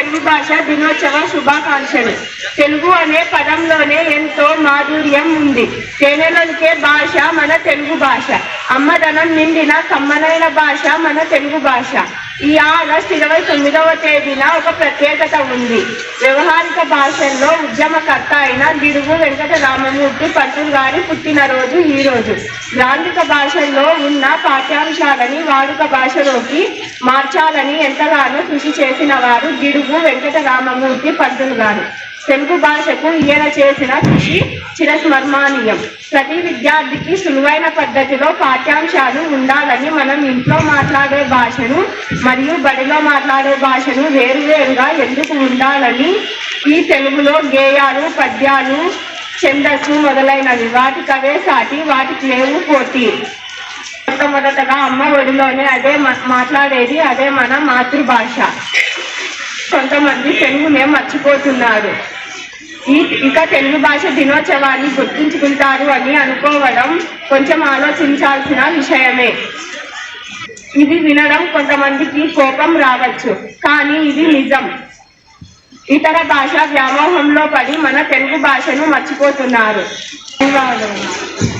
తెలుగు భాష దినోత్సవ శుభాకాంక్షలు. తెలుగు అనే పదంలోనే ఎంతో మాధుర్యం ఉంది. తేనెలొలికే భాష మన తెలుగు భాష. అమ్మదనం నిండిన కమ్మనైన భాష మన తెలుగు భాష. ఈ ఆగస్ట్ ఇరవై తొమ్మిదవ తేదీన ఒక ప్రత్యేకత ఉంది. వ్యవహారిక భాషల్లో ఉద్యమకర్త అయిన గిడుగు వెంకట రామమూర్తి పంతులు గారి పుట్టినరోజు ఈ రోజు. గ్రాంధిక భాషల్లో ఉన్న పాఠ్యాంశాలని వాడుక భాషలోకి మార్చాలని ఎంతగానో కృషి చేసిన వారు గిడుగు వెంకట రామమూర్తి పంతులు గారు. తెలుగు భాషకు ఈయన చేసిన కృషి చిరస్మరణీయం. ప్రతి విద్యార్థికి సులువైన పద్ధతిలో పాఠ్యాంశాలు ఉండాలని మనం ఇంట్లో మాట్లాడే భాషను మరియు బడిలో మాట్లాడే భాషను వేరువేరుగా ఎందుకు ఉండాలని ఈ తెలుగులో గేయాలు పద్యాలు ఛందస్సు మొదలైనవి. వాటికవే సాటి వాటికి లేవు పోటీ. మొట్టమొదటగా అమ్మ ఒడిలోనే అదే మ- మాట్లాడేది అదే మన మాతృభాష. కొంతమంది తెలుగునే మర్చిపోతున్నారు. ఈ ఇక తెలుగు భాష దినోత్సవాన్ని గుర్తుంచుకుంటారు అని అనుకోవడం కొంచెం ఆలోచించాల్సిన విషయమే. ఇది వినడం కొంతమందికి కోపం రావచ్చు కానీ ఇది నిజం. ఇతర భాష వ్యామోహంలో పడి మన తెలుగు భాషను మర్చిపోతున్నారు. ధన్యవాదాలు